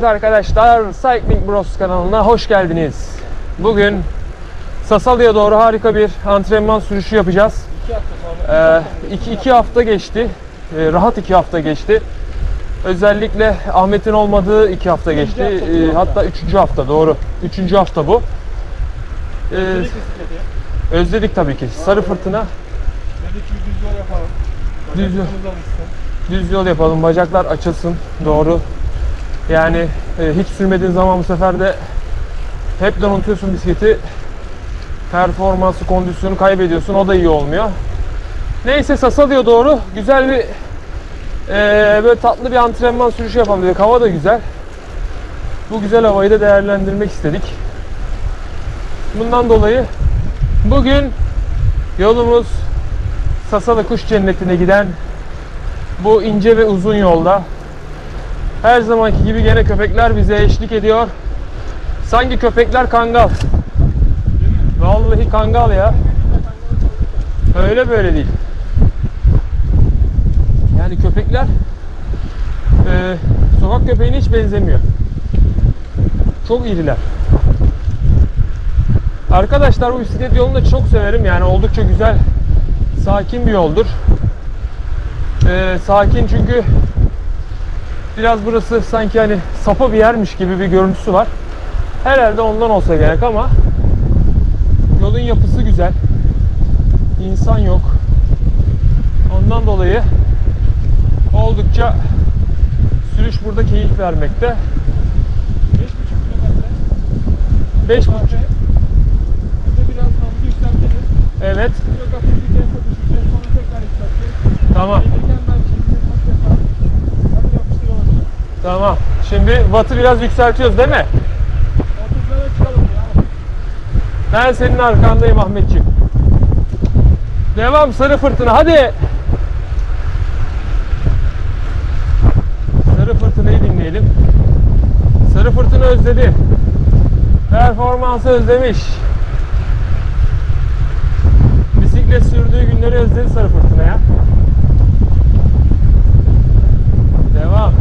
Evet arkadaşlar Cycling Bros kanalına hoş geldiniz. Bugün Sasalı'ya doğru harika bir antrenman sürüşü yapacağız. Ee, iki, iki hafta geçti. Ee, rahat iki hafta geçti. Özellikle Ahmet'in olmadığı iki hafta geçti. Ee, hatta üçüncü hafta doğru. Üçüncü hafta bu. Ee, özledik tabii ki. Sarı fırtına. Dedik ki düz yol yapalım. Düz yol. Düz yol yapalım, bacaklar açılsın. Doğru. Yani e, hiç sürmediğin zaman bu sefer de hepten unutuyorsun bisikleti. Performansı, kondisyonu kaybediyorsun. O da iyi olmuyor. Neyse Sasalı'ya doğru güzel bir e, böyle tatlı bir antrenman sürüşü dedik. Hava da güzel. Bu güzel havayı da değerlendirmek istedik. Bundan dolayı bugün yolumuz Sasalı Kuş Cenneti'ne giden bu ince ve uzun yolda her zamanki gibi gene köpekler bize eşlik ediyor. Sanki köpekler kangal. Vallahi kangal ya. Öyle böyle değil. Yani köpekler e, sokak köpeğine hiç benzemiyor. Çok iriler. Arkadaşlar bu bisiklet yolunu da çok severim. Yani oldukça güzel, sakin bir yoldur. Ee, sakin çünkü biraz burası sanki hani sapa bir yermiş gibi bir görüntüsü var. Herhalde ondan olsa gerek ama yolun yapısı güzel. İnsan yok. Ondan dolayı oldukça sürüş burada keyif vermekte. 5,5 kilometre. 5.5 Burada biraz hızlı yükselteceğiz. Evet. Hafif bir. Sonra tekrar. Tamam. Gelirken ben şimdi pas yapar. Hadi yapıştıralım. Tamam. Şimdi wattı biraz yükseltiyoruz değil mi? 30'lara çıkalım ya. Ben senin arkandayım Ahmetciğim. Devam sarı fırtına hadi. Sarı fırtınayı dinleyelim. Sarı fırtına özledi. Performansı özlemiş. Bisiklet sürdüğü günleri özledi sarı fırtına ya. Devam.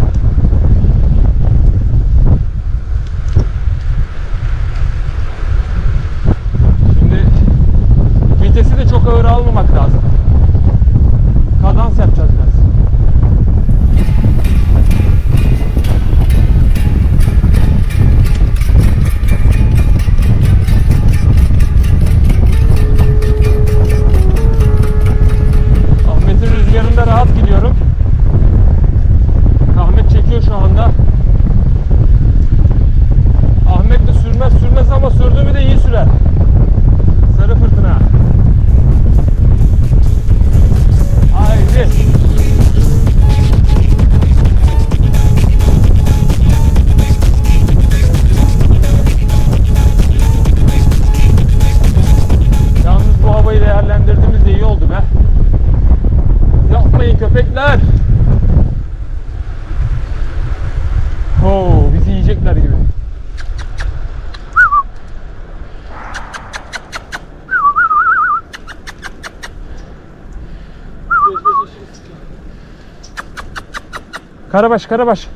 Karabaş, Karabaş.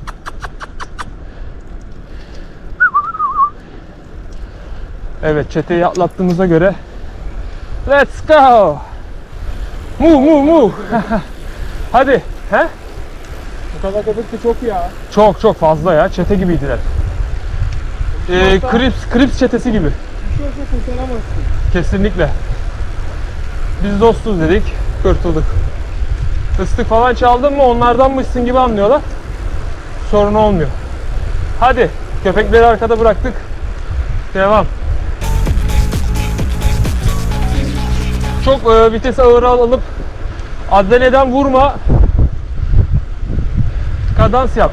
Evet, çeteyi atlattığımıza göre Let's go. Move, move, move. Hadi. He? Bu kadar köpek de çok ya. Çok çok fazla ya. Çete gibiydiler. Ee, Crips, Crips çetesi gibi. Bir şey olsa kurtaramazsın. Kesinlikle. Biz dostuz dedik. Kurtulduk. Fıstık falan çaldın mı onlardan mısın gibi anlıyorlar. Sorun olmuyor. Hadi köpekleri arkada bıraktık. Devam. Çok e, vites ağır alıp adreneden vurma. Kadans yap.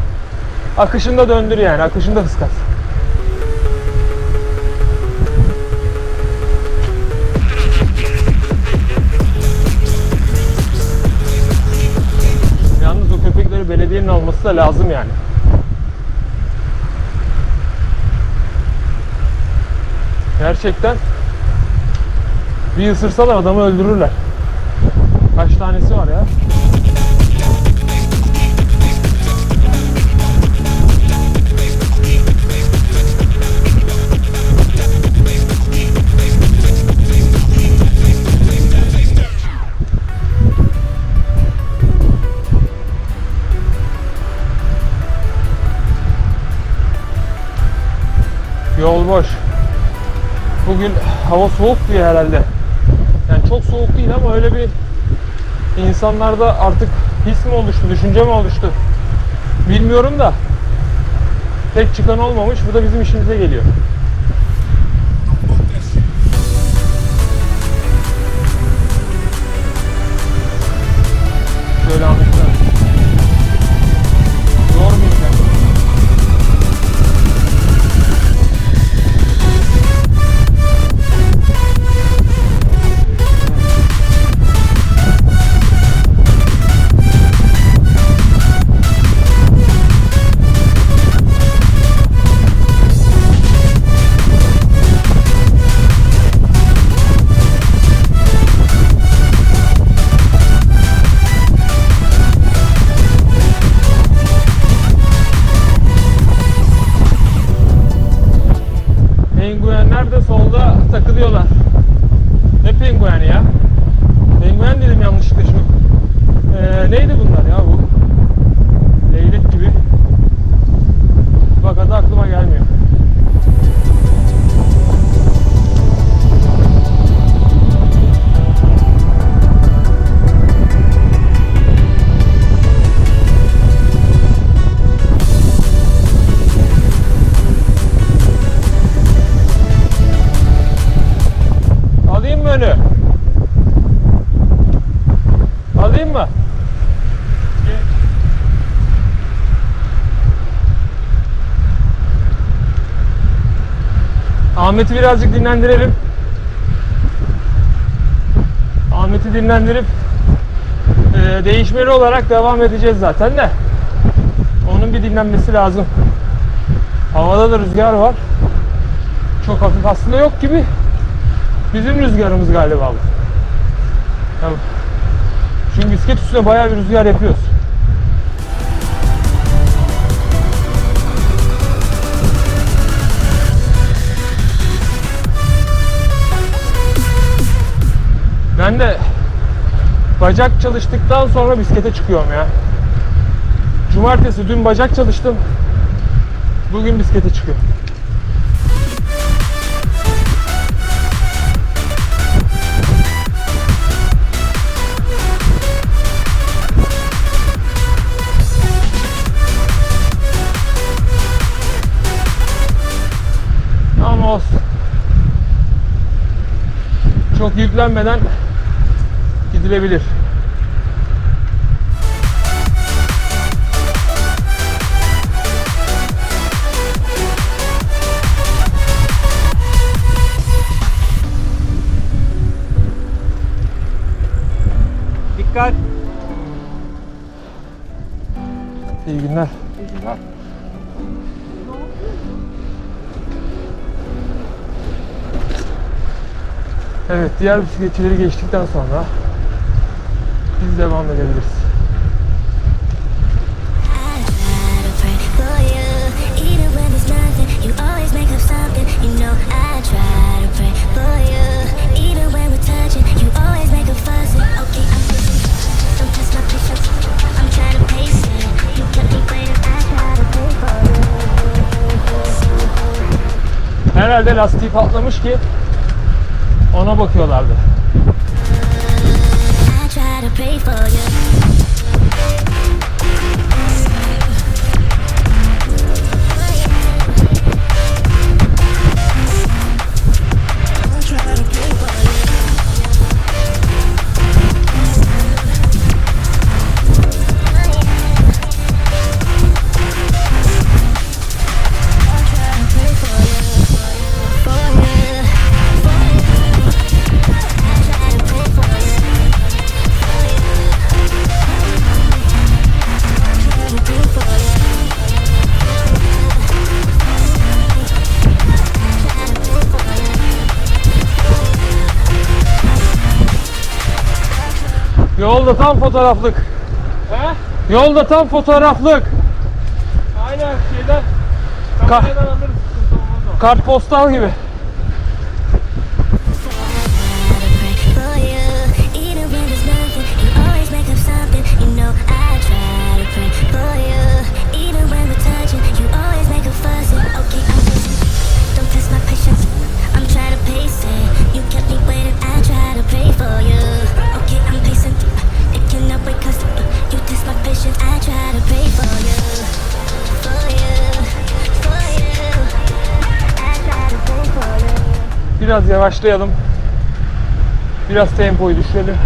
Akışında döndür yani. Akışında hız kat. Alması da lazım yani. Gerçekten bir ısırsalar adamı öldürürler. Kaç tanesi var ya? Yol boş. Bugün hava soğuk diye herhalde. Yani çok soğuk değil ama öyle bir insanlarda artık his mi oluştu, düşünce mi oluştu? Bilmiyorum da. Tek çıkan olmamış. Bu da bizim işimize geliyor. Şöyle anlaşılan. Birazcık dinlendirelim. Ahmet'i dinlendirip e, değişmeli olarak devam edeceğiz zaten de. Onun bir dinlenmesi lazım. Havada da rüzgar var. Çok hafif aslında yok gibi. Bizim rüzgarımız galiba bu. Çünkü bisiklet üstüne bayağı bir rüzgar yapıyoruz. Ben de bacak çalıştıktan sonra bisiklete çıkıyorum ya. Cumartesi dün bacak çalıştım. Bugün bisiklete çıkıyorum. Ama olsun. Çok yüklenmeden gidilebilir. Dikkat. İyi günler. Evet, diğer bisikletçileri geçtikten sonra biz devam edebiliriz. Herhalde lastiği patlamış ki ona bakıyorlardı. pay for you. Yolda tam fotoğraflık. He? Yolda tam fotoğraflık. Aynen şeyden. Ka-. Kartpostal gibi. Biraz yavaşlayalım. Biraz tempoyu düşürelim.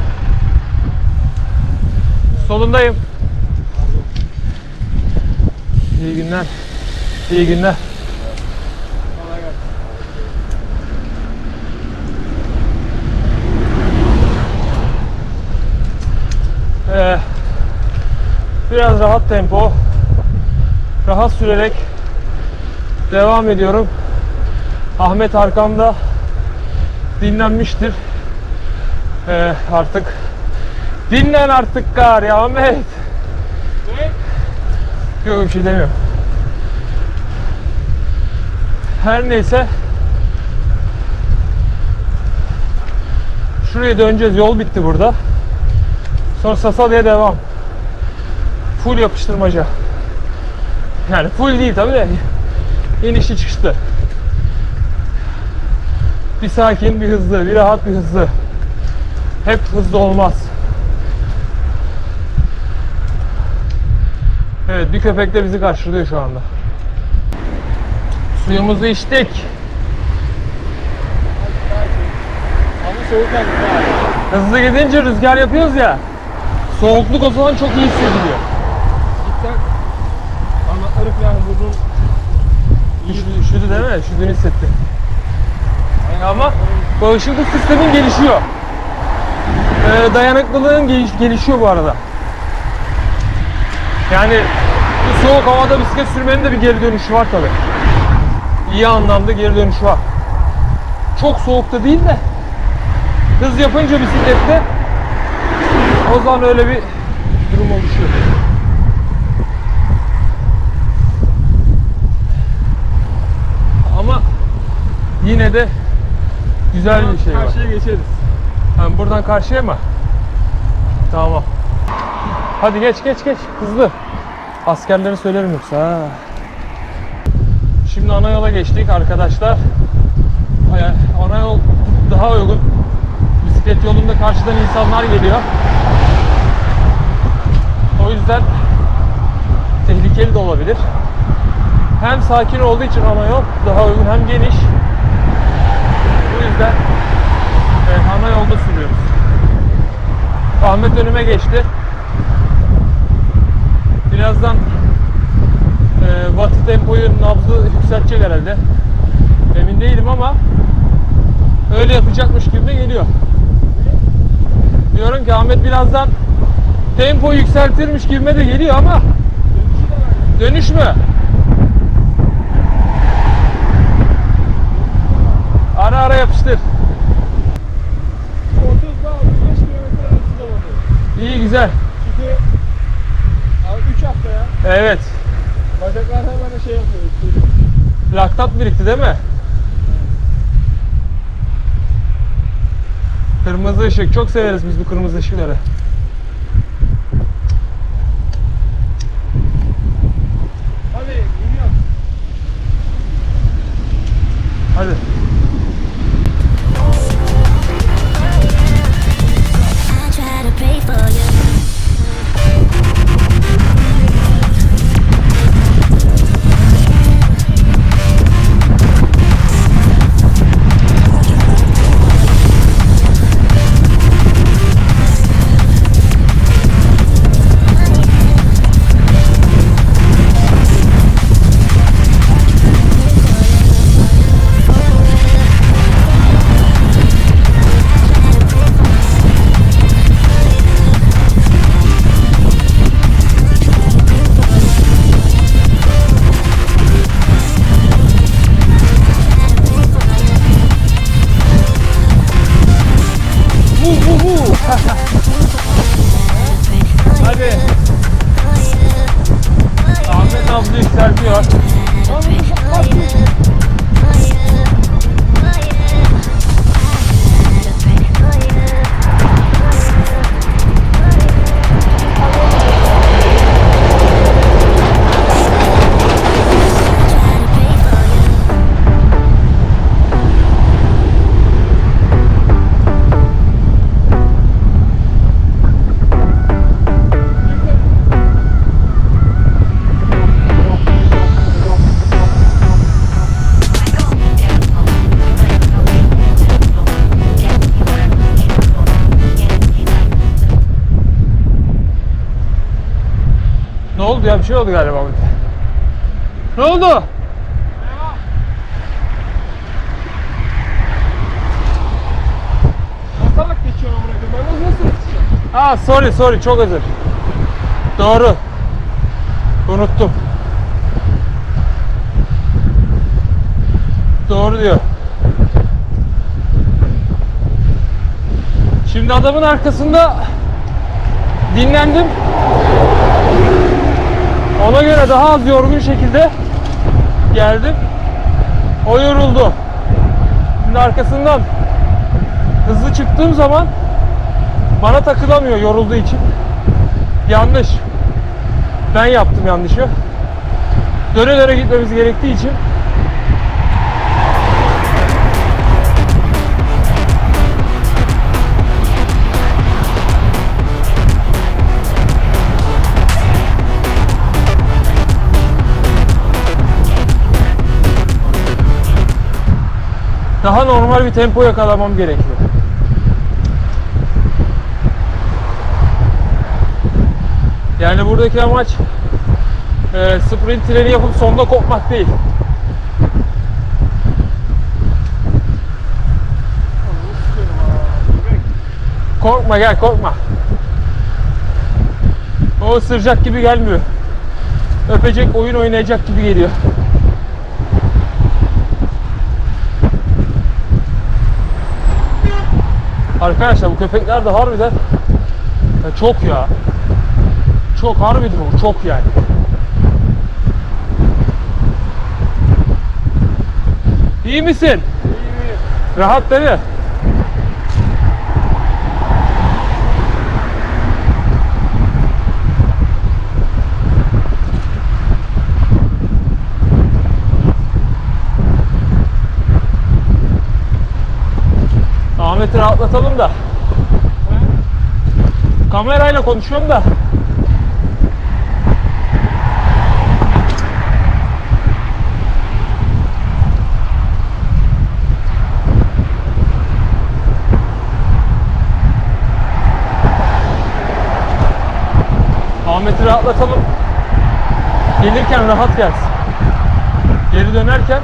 Solundayım. İyi günler. İyi günler. Ee, biraz rahat tempo, rahat sürerek devam ediyorum. Ahmet arkamda dinlenmiştir. Ee, artık dinlen artık kar ya Ahmet. Ne? Yok bir şey demiyorum. Her neyse. Şuraya döneceğiz. Yol bitti burada. Sonra Sasalı'ya devam. Full yapıştırmaca. Yani full değil tabi de. İnişli çıkışlı. Bir sakin, bir hızlı, bir rahat, bir hızlı. Hep hızlı olmaz. Evet bir köpek de bizi karşılıyor şu anda. Suyumuzu içtik. Hızlı gidince rüzgar yapıyoruz ya. Soğukluk o zaman çok iyi hissediliyor. Cidden anlatları falan burnum Üşüdü, üşüdü değil mi? Üşüdüğünü hissettim. Ama bağışıklık sistemin gelişiyor. Ee, dayanıklılığın geliş- gelişiyor bu arada. Yani bu soğuk havada bisiklet sürmenin de bir geri dönüşü var tabi. İyi anlamda geri dönüşü var. Çok soğukta değil de hız yapınca bisiklette o zaman öyle bir durum oluşuyor. Ama yine de güzel bir şey var. Karşıya geçeriz. Ha, buradan karşıya mı? Tamam. Hadi geç geç geç hızlı. Askerleri söylerim yoksa. ha. Şimdi ana yola geçtik arkadaşlar. Ana yol daha uygun. Bisiklet yolunda karşıdan insanlar geliyor. O yüzden tehlikeli de olabilir. Hem sakin olduğu için ana yol daha uygun hem geniş. Yüzden e, ana yolda sürüyoruz. Ahmet önüme geçti. Birazdan e, batı tempoyu nabzı yükseltecek herhalde. Emin değilim ama öyle yapacakmış gibi de geliyor. Diyorum ki Ahmet birazdan tempoyu yükseltirmiş gibime de geliyor ama dönüş mü? Ara ara yapıştır. 30 ile 65 kilometre arasında bakıyor. İyi güzel. Çünkü abi 3 hafta ya. Evet. Bacaklar hemen şey yapıyor. üstüne. Laktat birikti değil mi? Kırmızı ışık. Çok severiz biz bu kırmızı ışıkları. Şey oldu galiba. Ne oldu? Basarak geçiyorum koyayım. Ben nasıl yetişeceğim? Ha sorry sorry çok özür. Doğru. Unuttum. Doğru diyor. Şimdi adamın arkasında dinlendim. Ona göre daha az yorgun şekilde geldim. O yoruldu. Şimdi arkasından hızlı çıktığım zaman bana takılamıyor yorulduğu için. Yanlış. Ben yaptım yanlışı. Döne döne gitmemiz gerektiği için daha normal bir tempo yakalamam gerekiyor. Yani buradaki amaç e, sprint treni yapıp sonda kopmak değil. Korkma gel korkma. O ısıracak gibi gelmiyor. Öpecek, oyun oynayacak gibi geliyor. Arkadaşlar bu köpekler de harbiden ya çok ya. Çok harbiden o çok yani. İyi misin? İyi. Rahat değil mi? Ahmet'i rahatlatalım da. Kamerayla konuşuyorum da. Ahmet'i rahatlatalım. Gelirken rahat gelsin. Geri dönerken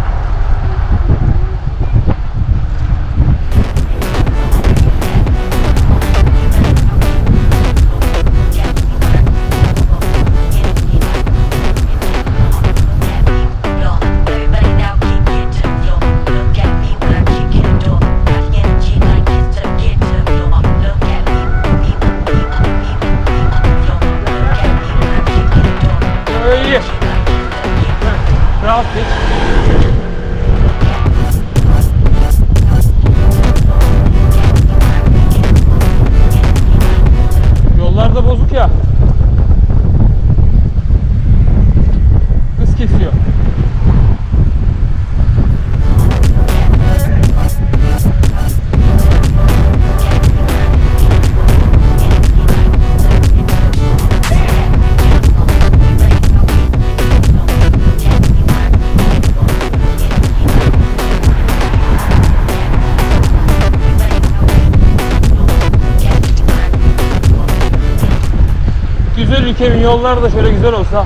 Güzel ülkemin yolları da şöyle güzel olsa.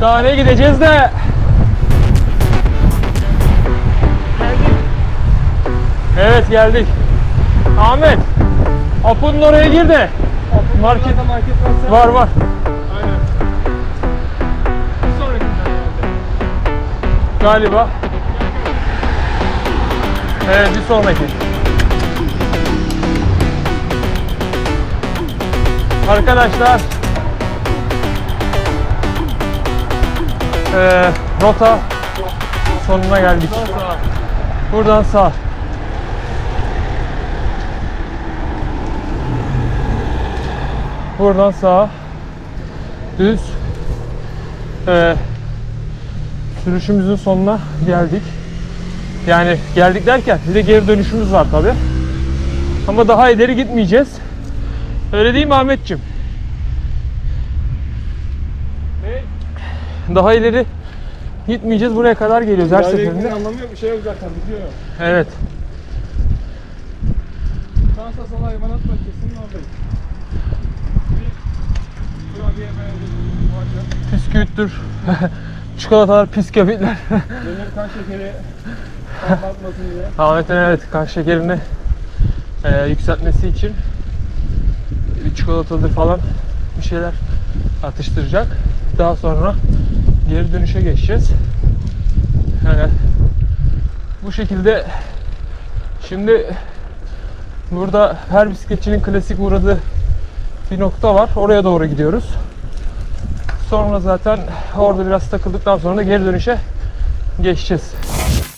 Daha ne gideceğiz de. Evet geldik. Ahmet. Apo'nun oraya gir de. Market Market market varsa. var var. Aynen. Bir. Galiba. Evet bir sonraki. Arkadaşlar eee, rota sonuna geldik. Buradan sağ. Buradan sağ. Düz. Eee sürüşümüzün sonuna geldik. Yani geldik derken bir de geri dönüşümüz var tabi. Ama daha ileri gitmeyeceğiz. Öyle değil mi Ahmetciğim? Daha ileri gitmeyeceğiz. Buraya kadar geliyoruz her seferinde. anlamı yok. Bir şey yok zaten. Bitiyor. Evet. Kansas hayvanat bahçesinin oradayız. Kurabiye beğendim. Varca. Püskürttür. Çikolatalar, piskavitler. Demir kan şekeri patlatmasın diye. Ahmet'in evet kan şekerini e, yükseltmesi için bir çikolatadır falan bir şeyler atıştıracak. Daha sonra geri dönüşe geçeceğiz. Yani bu şekilde şimdi burada her bisikletçinin klasik uğradığı bir nokta var. Oraya doğru gidiyoruz. Sonra zaten orada biraz takıldıktan sonra da geri dönüşe geçeceğiz.